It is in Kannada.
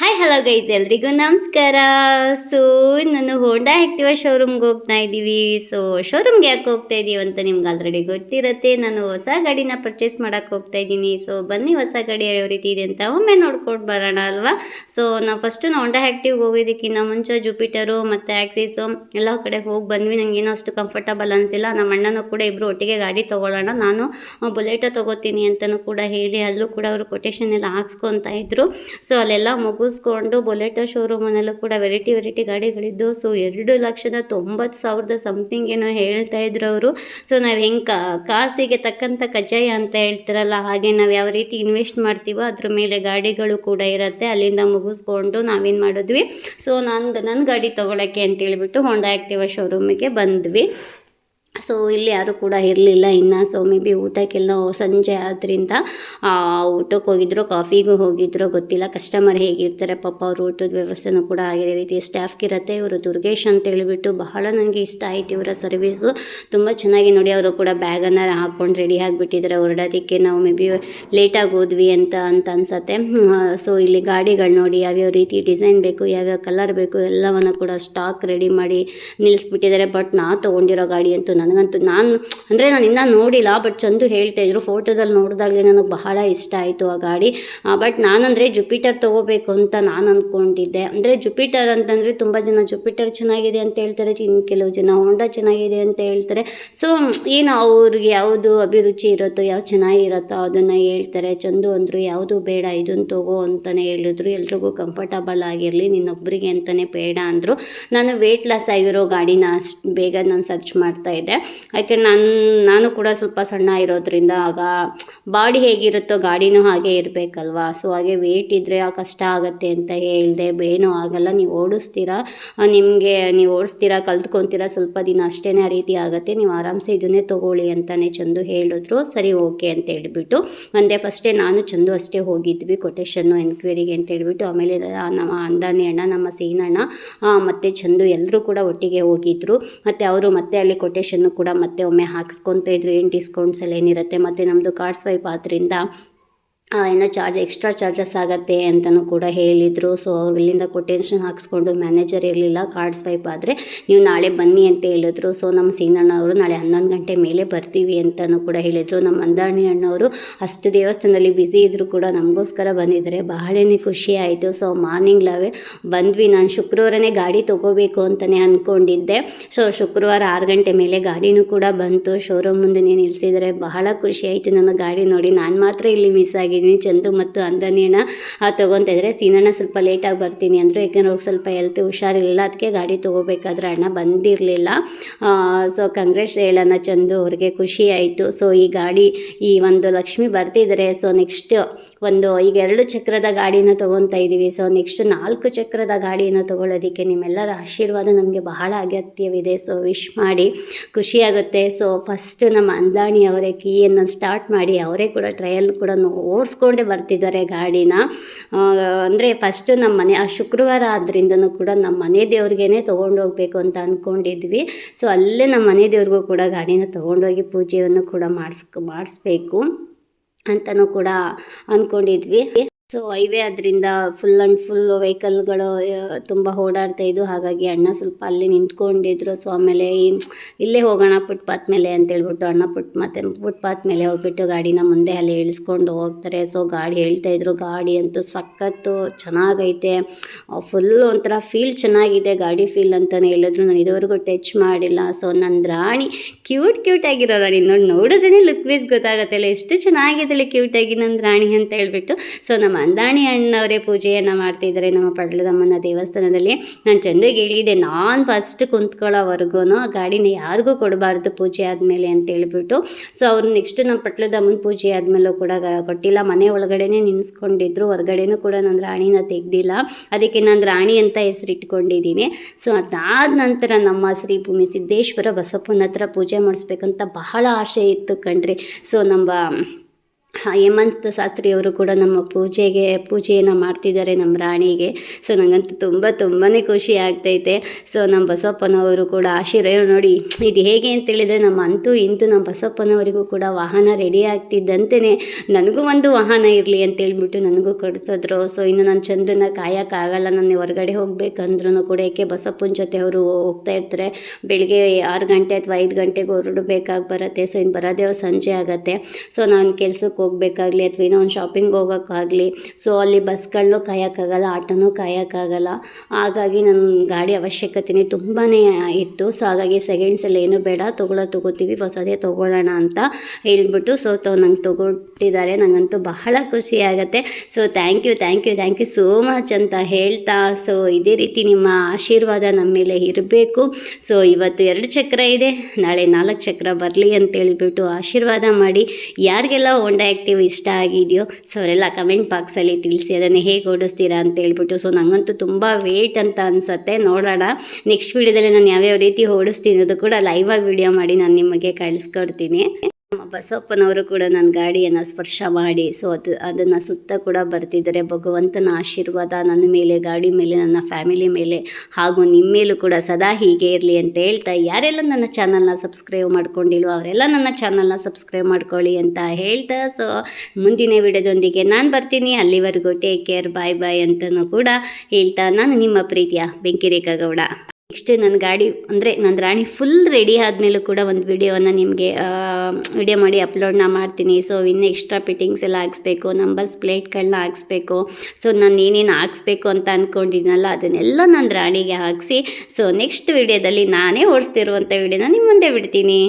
ಹಾಯ್ ಹಲೋ ಗೈಸ್ ಎಲ್ರಿಗೂ ನಮಸ್ಕಾರ. ಸೊ ನಾನು ಹೋಂಡಾ ಆ್ಯಕ್ಟಿವಾ ಶೋರೂಮ್ಗೆ ಹೋಗ್ತಾ ಇದ್ದೀವಿ. ಸೊ ಶೋರೂಮ್ಗೆ ಯಾಕೆ ಹೋಗ್ತಾ ಇದ್ದೀವಿ ಅಂತ ನಿಮ್ಗೆ ಆಲ್ರೆಡಿ ಗೊತ್ತಿರುತ್ತೆ. ನಾನು ಹೊಸ ಗಾಡಿನ ಪರ್ಚೇಸ್ ಮಾಡೋಕ್ಕೆ ಹೋಗ್ತಾ ಇದ್ದೀನಿ. ಸೊ ಬನ್ನಿ ಹೊಸ ಗಾಡಿ ಯಾವ ರೀತಿ ಇದೆ ಅಂತ ಒಮ್ಮೆ ನೋಡ್ಕೊಂಡು ಬರೋಣ ಅಲ್ವಾ? ಸೊ ನಾವು ಫಸ್ಟು ನಾವು ಹೋಂಡಾ ಆ್ಯಕ್ಟಿವ್ಗೆ ಹೋಗಿದ್ದಕ್ಕಿಂತ ಮುಂಚೆ ಜುಪಿಟರು ಮತ್ತು ಆ್ಯಕ್ಸಿಸು ಎಲ್ಲ ಕಡೆ ಹೋಗಿ ಬಂದ್ವಿ. ನನಗೇನೋ ಅಷ್ಟು ಕಂಫರ್ಟಬಲ್ ಅನಿಸಿಲ್ಲ. ನಮ್ಮ ಅಣ್ಣನೂ ಕೂಡ ಇಬ್ಬರು ಒಟ್ಟಿಗೆ ಗಾಡಿ ತೊಗೊಳ್ಳೋಣ. ನಾನು ಬುಲೆಟ ತೊಗೋತೀನಿ ಅಂತಲೂ ಕೂಡ ಹೇಳಿ, ಅಲ್ಲೂ ಕೂಡ ಅವರು ಕೊಟೇಶನ್ ಎಲ್ಲ ಹಾಕ್ಸ್ಕೊತಾ ಇದ್ರು. ಸೊ ಅಲ್ಲೆಲ್ಲ ಮುಗಿಸ್ಕೊಂಡು ಬೊಲೆಟೋ ಶೋರೂಮನಲ್ಲೂ ಕೂಡ ವೆರೈಟಿ ವೆರೈಟಿ ಗಾಡಿಗಳಿದ್ದು, ಸೊ ಎರಡು ಲಕ್ಷದ ತೊಂಬತ್ತು ಸಾವಿರದ ಸಮಥಿಂಗ್ ಏನೋ ಹೇಳ್ತಾ ಇದ್ರು ಅವರು. ಸೊ ನಾವು ಹೆಂಗೆ ಕಾಸಿಗೆ ತಕ್ಕಂಥ ಕಜ್ಜಾಯ ಅಂತ ಹೇಳ್ತಾರಲ್ಲ, ಹಾಗೆ ನಾವು ಯಾವ ರೀತಿ ಇನ್ವೆಸ್ಟ್ ಮಾಡ್ತೀವೋ ಅದ್ರ ಮೇಲೆ ಗಾಡಿಗಳು ಕೂಡ ಇರುತ್ತೆ. ಅಲ್ಲಿಂದ ಮುಗಿಸ್ಕೊಂಡು ನಾವೇನು ಮಾಡಿದ್ವಿ. ಸೊ ನಾನು ನನ್ನ ಗಾಡಿ ತೊಗೊಳಕ್ಕೆ ಅಂತ ಹೇಳ್ಬಿಟ್ಟು ಹೋಂಡಾ ಆ್ಯಕ್ಟಿವಾ ಶೋರೂಮಿಗೆ ಬಂದ್ವಿ. ಸೊ ಇಲ್ಲಿ ಯಾರೂ ಕೂಡ ಇರಲಿಲ್ಲ. ಇನ್ನು ಸೊ ಮೇ ಬಿ ಊಟಕ್ಕೆಲ್ಲ ಸಂಜೆ ಆದ್ದರಿಂದ ಊಟಕ್ಕೆ ಹೋಗಿದ್ರು ಕಾಫಿಗೂ ಹೋಗಿದ್ರು ಗೊತ್ತಿಲ್ಲ. ಕಸ್ಟಮರ್ ಹೇಗಿರ್ತಾರೆ? ಪಾಪ ಅವ್ರ ಊಟದ ವ್ಯವಸ್ಥೆನೂ ಕೂಡ ಆಗಿದೆ ರೀತಿ ಸ್ಟಾಫ್ಗಿರುತ್ತೆ ಇವರು ದುರ್ಗೇಶ್ ಅಂತ ಹೇಳಿಬಿಟ್ಟು ಬಹಳ ನನಗೆ ಇಷ್ಟ ಆಯಿತು ಇವರ ಸರ್ವೀಸು ತುಂಬ ಚೆನ್ನಾಗಿ ನೋಡಿ ಅವರು ಕೂಡ ಬ್ಯಾಗನ್ನು ಹಾಕ್ಕೊಂಡು ರೆಡಿ ಆಗಿಬಿಟ್ಟಿದ್ದಾರೆ. ಹೊರಡೋದಕ್ಕೆ ನಾವು ಮೇ ಬಿ ಲೇಟಾಗಿ ಹೋದ್ವಿ ಅಂತ ಅಂತ ಅನ್ಸತ್ತೆ. ಸೊ ಇಲ್ಲಿ ಗಾಡಿಗಳು ನೋಡಿ ಯಾವ್ಯಾವ ರೀತಿ ಡಿಸೈನ್ ಬೇಕು, ಯಾವ್ಯಾವ ಕಲರ್ ಬೇಕು, ಎಲ್ಲವನ್ನು ಕೂಡ ಸ್ಟಾಕ್ ರೆಡಿ ಮಾಡಿ ನಿಲ್ಲಿಸ್ಬಿಟ್ಟಿದ್ದಾರೆ ಬಟ್ ನಾ ತೊಗೊಂಡಿರೋ ಗಾಡಿ ಅಂತೂ ನನಗಂತೂ ನಾನು, ಅಂದರೆ ನಾನು ಇನ್ನೂ ನೋಡಿಲ್ಲ ಬಟ್ ಚಂದು ಹೇಳ್ತಾ ಇದ್ರು. ಫೋಟೋದಲ್ಲಿ ನೋಡಿದಾಗಲೇ ನನಗೆ ಬಹಳ ಇಷ್ಟ ಆಯಿತು ಆ ಗಾಡಿ. ಬಟ್ ನಾನಂದರೆ ಜುಪಿಟರ್ ತೊಗೋಬೇಕು ಅಂತ ನಾನು ಅಂದ್ಕೊಂಡಿದ್ದೆ ಅಂದರೆ ಜುಪಿಟರ್ ಅಂತಂದರೆ ತುಂಬ ಜನ ಜುಪಿಟರ್ ಚೆನ್ನಾಗಿದೆ ಅಂತ ಹೇಳ್ತಾರೆ ಇನ್ನು ಕೆಲವು ಜನ ಹೋಂಡಾ ಚೆನ್ನಾಗಿದೆ ಅಂತ ಹೇಳ್ತಾರೆ. ಸೊ ಏನು ಅವ್ರಿಗೆ ಯಾವುದು ಅಭಿರುಚಿ ಇರುತ್ತೋ ಯಾವ್ದು ಚೆನ್ನಾಗಿರುತ್ತೋ ಅದನ್ನು ಹೇಳ್ತಾರೆ. ಚಂದು ಅಂದರು ಯಾವುದು ಬೇಡ ಇದನ್ನು ತಗೋ ಅಂತಲೇ ಹೇಳಿದ್ರು. ಎಲ್ರಿಗೂ ಕಂಫರ್ಟಬಲ್ ಆಗಿರಲಿ ನಿನ್ನೊಬ್ಬರಿಗೆ ಅಂತಲೇ ಬೇಡ ಅಂದರು. ನಾನು ವೆಯ್ಟ್ ಲಾಸ್ ಆಗಿರೋ ಗಾಡಿನ ಅಷ್ಟು ಬೇಗ ನಾನು ಸರ್ಚ್ ಮಾಡ್ತಾ ಇದ್ದೆ. ಯಾಕೆ ನಾನು ನಾನು ಕೂಡ ಸ್ವಲ್ಪ ಸಣ್ಣ ಇರೋದ್ರಿಂದ ಆಗ ಬಾಡಿ ಹೇಗಿರುತ್ತೋ ಗಾಡಿನೂ ಹಾಗೆ ಇರಬೇಕಲ್ವಾ? ಸೊ ಹಾಗೆ ವೆಯ್ಟ್ ಇದ್ದರೆ ಕಷ್ಟ ಆಗುತ್ತೆ ಅಂತ ಹೇಳಿದೆ. ಏನೂ ಆಗಲ್ಲ. ನೀವು ಓಡಿಸ್ತೀರಾ? ನಿಮಗೆ ನೀವು ಓಡಿಸ್ತೀರಾ? ಕಲ್ತ್ಕೊತೀರಾ? ಸ್ವಲ್ಪ ದಿನ ಅಷ್ಟೇ ಆ ರೀತಿ ಆಗುತ್ತೆ. ನೀವು ಆರಾಮ್ಸೆ ಇದನ್ನೇ ತೊಗೊಳ್ಳಿ ಅಂತಲೇ ಚಂದು ಹೇಳಿದ್ರು. ಸರಿ, ಓಕೆ ಅಂತ ಹೇಳಿಬಿಟ್ಟು. ಒಂದೇ ಫಸ್ಟೇ ನಾನು ಚಂದು ಅಷ್ಟೇ ಹೋಗಿದ್ವಿ ಕೊಟೇಶನ್ನು ಎನ್ಕ್ವೈರಿಗೆ ಅಂತ ಹೇಳಿಬಿಟ್ಟು. ಆಮೇಲೆ ನಮ್ಮ ಅಂದಾನಿ ಅಣ್ಣ, ನಮ್ಮ ಸೀನಣ್ಣ ಮತ್ತು ಚಂದು ಎಲ್ಲರೂ ಕೂಡ ಒಟ್ಟಿಗೆ ಹೋಗಿದ್ರು. ಮತ್ತು ಅವರು ಮತ್ತೆ ಅಲ್ಲಿ ಕೂಡ ಮತ್ತೆ ಒಮ್ಮೆ ಹಾಕ್ಸ್ಕೊತ ಇದ್ರು ಏನು ಡಿಸ್ಕೌಂಟ್ಸ್ ಎಲ್ಲ ಏನಿರುತ್ತೆ ಮತ್ತು ನಮ್ಮದು ಕಾರ್ಡ್ ಸ್ವೈಪ್ ಆದ್ದರಿಂದ ಏನೋ ಚಾರ್ಜ್, ಎಕ್ಸ್ಟ್ರಾ ಚಾರ್ಜಸ್ ಆಗುತ್ತೆ ಅಂತಲೂ ಕೂಡ ಹೇಳಿದರು. ಸೊ ಅವ್ರು ಇಲ್ಲಿಂದ ಕೊಟೇಶನ್ ಹಾಕಿಸ್ಕೊಂಡು ಮ್ಯಾನೇಜರ್ ಇರಲಿಲ್ಲ ಕಾರ್ಡ್ ಸ್ವೈಪ್ ಆದರೆ ನೀವು ನಾಳೆ ಬನ್ನಿ ಅಂತ ಹೇಳಿದ್ರು. ಸೊ ನಮ್ಮ ಸೀನಣ್ಣ ಅವರು ನಾಳೆ ಹನ್ನೊಂದು ಗಂಟೆ ಮೇಲೆ ಬರ್ತೀವಿ ಅಂತಲೂ ಕೂಡ ಹೇಳಿದರು. ನಮ್ಮ ಅಂದಾಣಿ ಅಣ್ಣವರು ಅಷ್ಟು ದೇವಸ್ಥಾನದಲ್ಲಿ ಬ್ಯುಸಿ ಇದ್ದರೂ ಕೂಡ ನಮಗೋಸ್ಕರ ಬಂದಿದ್ದಾರೆ. ಬಹಳನೇ ಖುಷಿ ಆಯಿತು. ಸೊ ಮಾರ್ನಿಂಗ್ ಲಾವೆ ಬಂದ್ವಿ. ನಾನು ಶುಕ್ರವಾರನೇ ಗಾಡಿ ತೊಗೋಬೇಕು ಅಂತಲೇ ಅಂದ್ಕೊಂಡಿದ್ದೆ ಸೊ ಶುಕ್ರವಾರ ಆರು ಗಂಟೆ ಮೇಲೆ ಗಾಡಿನೂ ಕೂಡ ಬಂತು. ಶೋರೂಮ್ ಮುಂದೆ ನಿಲ್ಲಿಸಿದರೆ ಬಹಳ ಖುಷಿ ಆಯಿತು. ನನ್ನ ಗಾಡಿ ನೋಡಿ ನಾನು ಮಾತ್ರ ಇಲ್ಲಿ ಮಿಸ್ ಆಗಿದ್ದೀನಿ ಚಂದು ಮತ್ತು ಅಂದನಿಯಣ್ಣ ತೊಗೊತಾ ಸೀನಣ್ಣ ಸ್ವಲ್ಪ ಲೇಟಾಗಿ ಬರ್ತೀನಿ ಅಂದರು, ಯಾಕೆಂದ್ರೆ ಅವ್ರಿಗೆ ಸ್ವಲ್ಪ ಹೆಲ್ತ್ ಹುಷಾರಿಲ್ಲ ಅದಕ್ಕೆ ಗಾಡಿ ತೊಗೋಬೇಕಾದ್ರೆ ಅಣ್ಣ ಬಂದಿರಲಿಲ್ಲ. ಸೊ ಕಂಗ್ರೆಸ್ ಹೇಳೋಣ ಚಂದು, ಅವ್ರಿಗೆ ಖುಷಿ ಆಯಿತು. ಸೊ ಈ ಗಾಡಿ, ಈ ಒಂದು ಲಕ್ಷ್ಮಿ ಬರ್ತಿದ್ದಾರೆ ಸೊ ನೆಕ್ಸ್ಟ್ ಒಂದು, ಈಗ ಎರಡು ಚಕ್ರದ ಗಾಡಿನ ತೊಗೊತಾ ಇದ್ದೀವಿ ಸೊ ನೆಕ್ಸ್ಟ್ ನಾಲ್ಕು ಚಕ್ರದ ಗಾಡಿನ ತೊಗೊಳ್ಳೋದಕ್ಕೆ ನಿಮ್ಮೆಲ್ಲರ ಆಶೀರ್ವಾದ ನಮಗೆ ಬಹಳ ಅಗತ್ಯವಿದೆ. ಸೊ ವಿಶ್ ಮಾಡಿ ಖುಷಿಯಾಗುತ್ತೆ ಸೊ ಫಸ್ಟ್ ನಮ್ಮ ಅಂದಾಣಿ ಅವರೇ ಕೀಯನ್ನು ಸ್ಟಾರ್ಟ್ ಮಾಡಿ, ಅವರೇ ಕೂಡ ಟ್ರಯಲ್ ಕೂಡ ಓಡಿಸ್ಕೊಂಡೇ ಬರ್ತಿದ್ದಾರೆ ಗಾಡಿನ. ಅಂದರೆ ಫಸ್ಟು ನಮ್ಮ ಮನೆ, ಆ ಶುಕ್ರವಾರ ಆದ್ರಿಂದನೂ ಕೂಡ ನಮ್ಮ ಮನೆ ದೇವ್ರಿಗೇ ತೊಗೊಂಡು ಹೋಗ್ಬೇಕು ಅಂತ ಅಂದ್ಕೊಂಡಿದ್ವಿ ಸೊ ಅಲ್ಲೇ ನಮ್ಮ ಮನೆ ದೇವ್ರಿಗೂ ಕೂಡ ಗಾಡಿನ ತೊಗೊಂಡೋಗಿ ಪೂಜೆಯನ್ನು ಕೂಡ ಮಾಡಿಸ್, ಮಾಡಿಸ್ಬೇಕು ಅಂತಲೂ ಕೂಡ ಅಂದ್ಕೊಂಡಿದ್ವಿ ಸೊ ಹೈವೇ ಅದರಿಂದ ಫುಲ್ ಆ್ಯಂಡ್ ಫುಲ್ ವೆಹಿಕಲ್ಗಳು ತುಂಬ ಓಡಾಡ್ತಾ ಇದ್ದು ಹಾಗಾಗಿ ಅಣ್ಣ ಸ್ವಲ್ಪ ಅಲ್ಲಿ ನಿಂತ್ಕೊಂಡಿದ್ರು. ಸೊ ಆಮೇಲೆ ಇಲ್ಲೇ ಹೋಗೋಣ ಫುಟ್ಪಾತ್ ಮೇಲೆ ಅಂತೇಳ್ಬಿಟ್ಟು ಅಣ್ಣ ಫುಟ್ ಮತ್ತೆ ಫುಟ್ಪಾತ್ ಮೇಲೆ ಹೋಗ್ಬಿಟ್ಟು ಗಾಡಿನ ಮುಂದೆ ಅಲ್ಲಿ ಇಳಿಸ್ಕೊಂಡು ಹೋಗ್ತಾರೆ. ಸೊ ಗಾಡಿ ಹೇಳ್ತಾ ಇದ್ರು, ಗಾಡಿ ಅಂತೂ ಸಖತ್ತು ಚೆನ್ನಾಗೈತೆ. ಫುಲ್ ಒಂಥರ ಫೀಲ್ ಚೆನ್ನಾಗಿದೆ. ಗಾಡಿ ಫೀಲ್ ಅಂತಲೇ ಹೇಳಿದ್ರು. ನಾನು ಇದುವರೆಗೂ ಟಚ್ ಮಾಡಿಲ್ಲ. ಸೊ ನನ್ನ ರಾಣಿ ಕ್ಯೂಟ್ ಕ್ಯೂಟ್ ಆಗಿರೋ ರಾಣಿ ನೋಡಿ ನೋಡಿದ್ರೇ ಲುಕ್ ವೀಸ್ ಗೊತ್ತಾಗತ್ತಲ್ಲ ಎಷ್ಟು ಚೆನ್ನಾಗಿದ್ದಾಳೆ ಕ್ಯೂಟಾಗಿ ನನ್ನ ರಾಣಿ ಅಂತ ಹೇಳ್ಬಿಟ್ಟು. ಸೊ ನಮ್ಮ ಅಂದಾಣಿ ಅಣ್ಣವರೇ ಪೂಜೆಯನ್ನು ಮಾಡ್ತಿದ್ದಾರೆ ನಮ್ಮ ಪಡ್ಲದಮ್ಮನ ದೇವಸ್ಥಾನದಲ್ಲಿ. ನಾನು ಚಂದಿಗೆ ಹೇಳಿದೆ, ನಾನು ಫಸ್ಟ್ ಕುಂತ್ಕೊಳ್ಳೋವರೆಗೂ ಆ ಗಾಡಿನ ಯಾರಿಗೂ ಕೊಡಬಾರ್ದು ಪೂಜೆ ಆದಮೇಲೆ ಅಂತ ಹೇಳ್ಬಿಟ್ಟು. ಸೊ ಅವ್ರು ನೆಕ್ಸ್ಟ್ ನಮ್ಮ ಪಟ್ಲದಮ್ಮನ ಪೂಜೆ ಆದಮೇಲೂ ಕೂಡ ಕೊಟ್ಟಿಲ್ಲ. ಮನೆ ಒಳಗಡೆನೇ ನಿನ್ಸ್ಕೊಂಡಿದ್ರು ಹೊರಗಡೆನೂ ಕೂಡ ನನ್ನ ರಾಣಿನ ತೆಗ್ದಿಲ್ಲ. ಅದಕ್ಕೆ ನಾನು ರಾಣಿ ಅಂತ ಹೆಸರಿಟ್ಕೊಂಡಿದ್ದೀನಿ. ಸೊ ಅದಾದ ನಂತರ ನಮ್ಮ ಶ್ರೀ ಭೂಮಿ ಸಿದ್ದೇಶ್ವರ ಬಸಪ್ಪನ ಹತ್ರ ಪೂಜೆ ಮಾಡಿಸ್ಬೇಕಂತ ಬಹಳ ಆಸೆ ಇತ್ತು ಕಣ್ರಿ. ಸೊ ನಮ್ಮ ಹೇಮಂತ್ ಶಾಸ್ತ್ರಿಯವರು ಕೂಡ ನಮ್ಮ ಪೂಜೆಗೆ, ಪೂಜೆಯನ್ನು ಮಾಡ್ತಿದ್ದಾರೆ ನಮ್ಮ ರಾಣಿಗೆ. ಸೊ ನನಗಂತೂ ತುಂಬ ತುಂಬಾ ಖುಷಿ ಆಗ್ತೈತೆ. ಸೊ ನಮ್ಮ ಬಸವಪ್ಪನವರು ಕೂಡ ಆಶೀರ್ವಾದ ನೋಡಿ, ಇದು ಹೇಗೆ ಅಂತೇಳಿದರೆ ನಮ್ಮ ಅಂತೂ ಇಂತೂ ನಮ್ಮ ಬಸಪ್ಪನವರಿಗೂ ಕೂಡ ವಾಹನ ರೆಡಿ ಆಗ್ತಿದ್ದಂತೆಯೇ ನನಗೂ ಒಂದು ವಾಹನ ಇರಲಿ ಅಂತೇಳ್ಬಿಟ್ಟು ನನಗೂ ಕೊಡಿಸಿದ್ರು. ಸೊ ಇನ್ನು ನಾನು ಚಂದನ ಕಾಯೋಕ್ಕಾಗಲ್ಲ ನಾನು ಹೊರಗಡೆ ಹೋಗ್ಬೇಕಂದ್ರೂ ಕೂಡ ಏಕೆ ಬಸಪ್ಪನ ಜೊತೆ ಅವರು ಹೋಗ್ತಾ ಇರ್ತಾರೆ. ಬೆಳಿಗ್ಗೆ ಆರು ಗಂಟೆ ಅಥವಾ ಐದು ಗಂಟೆಗೆ ಹೊರಡಬೇಕಾಗಿ ಬರುತ್ತೆ. ಸೊ ಇನ್ನು ಬರೋದೇ ಸಂಜೆ ಆಗುತ್ತೆ. ಸೊ ನಾನು ಕೆಲ್ಸಕ್ಕೆ ಹೋಗ್ಬೇಕಾಗ್ಲಿ ಅಥವಾ ಏನೋ ಒಂದು ಶಾಪಿಂಗ್ ಹೋಗೋಕ್ಕಾಗಲಿ. ಸೊ ಅಲ್ಲಿ ಬಸ್ಗಳನ್ನೂ ಕಾಯೋಕ್ಕಾಗಲ್ಲ, ಆಟೋನೂ ಕಾಯೋಕ್ಕಾಗಲ್ಲ. ಹಾಗಾಗಿ ನನ್ನ ಗಾಡಿ ಅವಶ್ಯಕತೆನೇ ತುಂಬಾ ಇತ್ತು ಸೊ ಹಾಗಾಗಿ ಸೆಕೆಂಡ್ಸಲ್ಲಿ ಏನು ಬೇಡ, ತೊಗೊಳ್ಳೋ ತೊಗೋತೀವಿ, ಹೊಸದೇ ತೊಗೊಳ್ಳೋಣ ಅಂತ ಹೇಳ್ಬಿಟ್ಟು ಸೊ ತೊ ನಂಗೆ ತೊಗೊಟ್ಟಿದ್ದಾರೆ. ನನಗಂತೂ ಬಹಳ ಖುಷಿ ಆಗುತ್ತೆ. So thank you thank you thank you so much ಅಂತ ಹೇಳ್ತಾ ಸೊ ಇದೇ ರೀತಿ ನಿಮ್ಮ ಆಶೀರ್ವಾದ ನಮ್ಮ ಮೇಲೆ ಇರಬೇಕು. ಸೊ ಇವತ್ತು ಎರಡು ಚಕ್ರ ಇದೆ. ನಾಳೆ ನಾಲ್ಕು ಚಕ್ರ ಬರಲಿ ಅಂತ ಹೇಳ್ಬಿಟ್ಟು ಆಶೀರ್ವಾದ ಮಾಡಿ. ಯಾರಿಗೆಲ್ಲ ಹೋಂಡಾ ಆ್ಯಕ್ಟಿವ್ ಇಷ್ಟ ಆಗಿದೆಯೋ, ಸೊ ಅವರೆಲ್ಲ ಕಮೆಂಟ್ ಬಾಕ್ಸಲ್ಲಿ ತಿಳಿಸಿ ಅದನ್ನು ಹೇಗೆ ಓಡಿಸ್ತೀರಾ ಅಂತ ಹೇಳ್ಬಿಟ್ಟು. ಸೊ ನನಗಂತೂ ತುಂಬ ವೇಟ್ ಅಂತ ಅನಿಸುತ್ತೆ. ನೋಡೋಣ. ನೆಕ್ಸ್ಟ್ ವೀಡಿಯೋದಲ್ಲಿ ನಾನು ಯಾವ್ಯಾವ ರೀತಿ ಓಡಿಸ್ತೀನಿ ಅದು ಕೂಡ ಲೈವಾಗಿ ವಿಡಿಯೋ ಮಾಡಿ ನಾನು ನಿಮಗೆ ಕಳಿಸ್ಕೊಡ್ತೀನಿ. ನಮ್ಮ ಬಸಪ್ಪನವರು ಕೂಡ ನನ್ನ ಗಾಡಿಯನ್ನು ಸ್ಪರ್ಶ ಮಾಡಿ ಸೊ ಅದು, ಅದನ್ನು ಸುತ್ತ ಕೂಡ ಬರ್ತಿದ್ದಾರೆ. ಭಗವಂತನ ಆಶೀರ್ವಾದ ನನ್ನ ಮೇಲೆ, ಗಾಡಿ ಮೇಲೆ, ನನ್ನ ಫ್ಯಾಮಿಲಿ ಮೇಲೆ, ಹಾಗೂ ನಿಮ್ಮ ಮೇಲೂ ಕೂಡ ಸದಾ ಹೀಗೆ ಇರಲಿ ಅಂತ ಹೇಳ್ತಾ ಯಾರೆಲ್ಲ ನನ್ನ ಚಾನಲ್ನ ಸಬ್ಸ್ಕ್ರೈಬ್ ಮಾಡ್ಕೊಂಡಿಲ್ವೋ ಅವರೆಲ್ಲ ನನ್ನ ಚಾನಲ್ನ ಸಬ್ಸ್ಕ್ರೈಬ್ ಮಾಡ್ಕೊಳ್ಳಿ ಅಂತ ಹೇಳ್ತಾ ಸೊ ಮುಂದಿನ ವಿಡಿಯೋದೊಂದಿಗೆ ನಾನು ಬರ್ತೀನಿ. ಅಲ್ಲಿವರೆಗೂ ಟೇಕ್ ಕೇರ್ ಬಾಯ್ ಬಾಯ್ ಅಂತಲೂ ಕೂಡ ಹೇಳ್ತಾ, ನಾನು ನಿಮ್ಮ ಪ್ರೀತಿಯ ಬೆಂಕಿರೇಖಾ ಗೌಡ. ನೆಕ್ಸ್ಟ್ ನನ್ನ ಗಾಡಿ, ಅಂದರೆ ನನ್ನ ರಾಣಿ ಫುಲ್ ರೆಡಿ ಆದಮೇಲೂ ಕೂಡ ಒಂದು ವಿಡಿಯೋನ ನಿಮಗೆ ವಿಡಿಯೋ ಮಾಡಿ ಅಪ್ಲೋಡ್ನ ಮಾಡ್ತೀನಿ. ಸೊ ಇನ್ನು ಎಕ್ಸ್ಟ್ರಾ ಫಿಟ್ಟಿಂಗ್ಸ್ ಎಲ್ಲ ಹಾಕ್ಸ್ಬೇಕು ನಂಬರ್ಸ್ ಪ್ಲೇಟ್ಗಳನ್ನ ಹಾಕ್ಸ್ಬೇಕು. ಸೊ ನಾನು ಏನೇನು ಹಾಕ್ಸ್ಬೇಕು ಅಂತ ಅಂದ್ಕೊಂಡಿದ್ದೀನಲ್ಲ ಅದನ್ನೆಲ್ಲ ನನ್ನ ರಾಣಿಗೆ ಹಾಕಿಸಿ. ಸೊ ನೆಕ್ಸ್ಟ್ ವಿಡಿಯೋದಲ್ಲಿ ನಾನೇ ಓಡಿಸ್ತಿರುವಂಥ ವಿಡಿಯೋನ ನಿಮ್ಮ ಮುಂದೆ ಬಿಡ್ತೀನಿ.